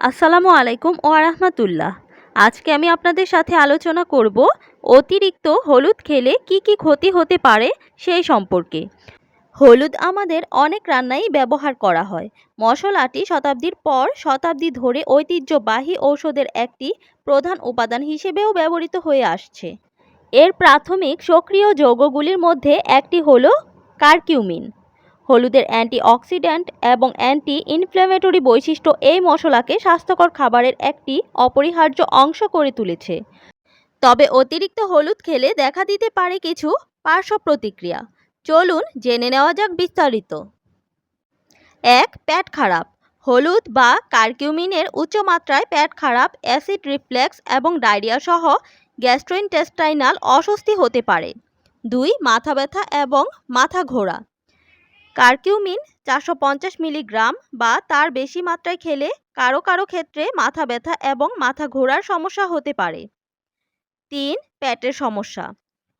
আসসালামু আলাইকুম ও রাহমাতুল্লাহ আজকে আমি আপনাদের সাথে আলোচনা করব অতিরিক্ত হলুদ খেলে কি কি ক্ষতি হতে পারে সেই সম্পর্কে। হলুদ আমাদের অনেক রান্নাই ব্যবহার করা হয়। মশলাটি শতাব্দীর পর শতাব্দী ধরে ঐতিহ্যবাহী ঔষধের একটি প্রধান উপাদান হিসেবেও ব্যবহৃত হয়ে আসছে। এর প্রাথমিক সক্রিয় যৌগগুলির মধ্যে একটি হলো কারকিউমিন। হলুদের অ্যান্টিঅক্সিডেন্ট এবং অ্যান্টি ইনফ্ল্যামেটরি বৈশিষ্ট্য এই মশলাকে স্বাস্থ্যকর খাবারের একটি অপরিহার্য অংশ করে তুলেছে। তবে অতিরিক্ত হলুদ খেলে দেখা দিতে পারে কিছু পার্শ্ব প্রতিক্রিয়া। চলুন জেনে নেওয়া যাক বিস্তারিত। এক প্যাট খারাপ। হলুদ বা কারকিউমিনের উচ্চ মাত্রায় পেট খারাপ, অ্যাসিড রিফ্লেক্স এবং ডায়রিয়া সহ গ্যাস্ট্রোইন্টেস্টাইনাল অস্বস্তি হতে পারে। দুই, মাথা ব্যথা এবং মাথা ঘোরা। কারকিউমিন চারশো পঞ্চাশ মিলিগ্রাম বা তার বেশি মাত্রায় খেলে কারও কারও ক্ষেত্রে মাথা ব্যথা এবং মাথা ঘোরার সমস্যা হতে পারে। তিন, পেটের সমস্যা।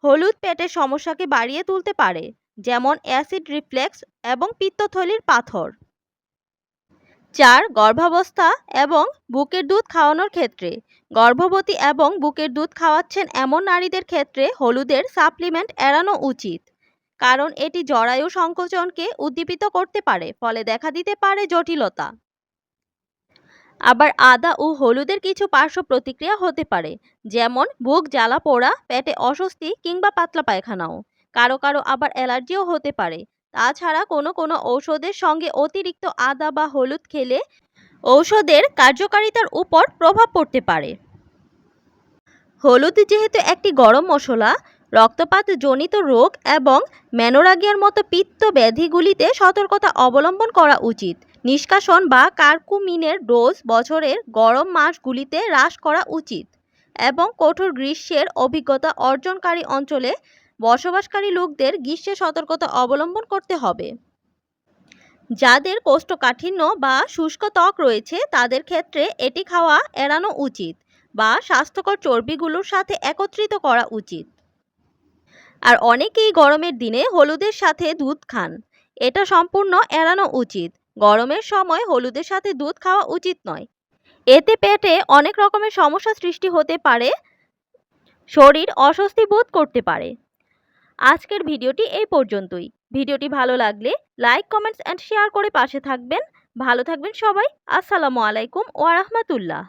হলুদ পেটের সমস্যাকে বাড়িয়ে তুলতে পারে, যেমন অ্যাসিড রিফ্লেক্স এবং পিত্তথলির পাথর। চার, গর্ভাবস্থা এবং বুকের দুধ খাওয়ানোর ক্ষেত্রে। গর্ভবতী এবং বুকের দুধ খাওয়াচ্ছেন এমন নারীদের ক্ষেত্রে হলুদের সাপ্লিমেন্ট এড়ানো উচিত। কারণ এটি জরায়ু সংকোচনকে উদ্দীপিত করতে পারে, ফলে দেখা দিতে পারে জটিলতা। আবার আদা ও হলুদের কিছু পার্শ্ব প্রতিক্রিয়া হতে পারে, যেমন বুক জ্বালা, পোড়া, পেটে অস্বস্তি কিংবা পাতলা পায়খানাও। কারও কারও আবার অ্যালার্জিও হতে পারে। তাছাড়া কোনো কোনো ঔষধের সঙ্গে অতিরিক্ত আদা বা হলুদ খেলে ঔষধের কার্যকারিতার উপর প্রভাব পড়তে পারে। হলুদ যেহেতু একটি গরম মশলা রক্তপাত জনিত রোগ এবং ম্যানোরাগিয়ার মতো পিত্ত ব্যাধিগুলিতে সতর্কতা অবলম্বন করা উচিত। নিষ্কাশন বা কার্কুমিনের ডোজ বছরের গরম মাসগুলিতে হ্রাস করা উচিত এবং কঠোর গ্রীষ্মের অভিজ্ঞতা অর্জনকারী অঞ্চলে বসবাসকারী লোকদের গ্রীষ্মে সতর্কতা অবলম্বন করতে হবে। যাদের কোষ্ঠকাঠিন্য বা শুষ্ক ত্বক রয়েছে, তাদের ক্ষেত্রে এটি খাওয়া এড়ানো উচিত বা স্বাস্থ্যকর চর্বিগুলোর সাথে একত্রিত করা উচিত। আর অনেকেই গরমের দিনে হলুদের সাথে দুধ খান। এটা সম্পূর্ণ এড়ানো উচিত। গরমের সময় হলুদের সাথে দুধ খাওয়া উচিত নয়। এতে পেটে অনেক রকমের সমস্যা সৃষ্টি হতে পারে, শরীর অস্বস্তি বোধ করতে পারে। আজকের ভিডিওটি এই পর্যন্তই। ভিডিওটি ভালো লাগলে লাইক, কমেন্টস অ্যান্ড শেয়ার করে পাশে থাকবেন। ভালো থাকবেন সবাই। আসসালামু আলাইকুম ওয়া রাহমাতুল্লাহ।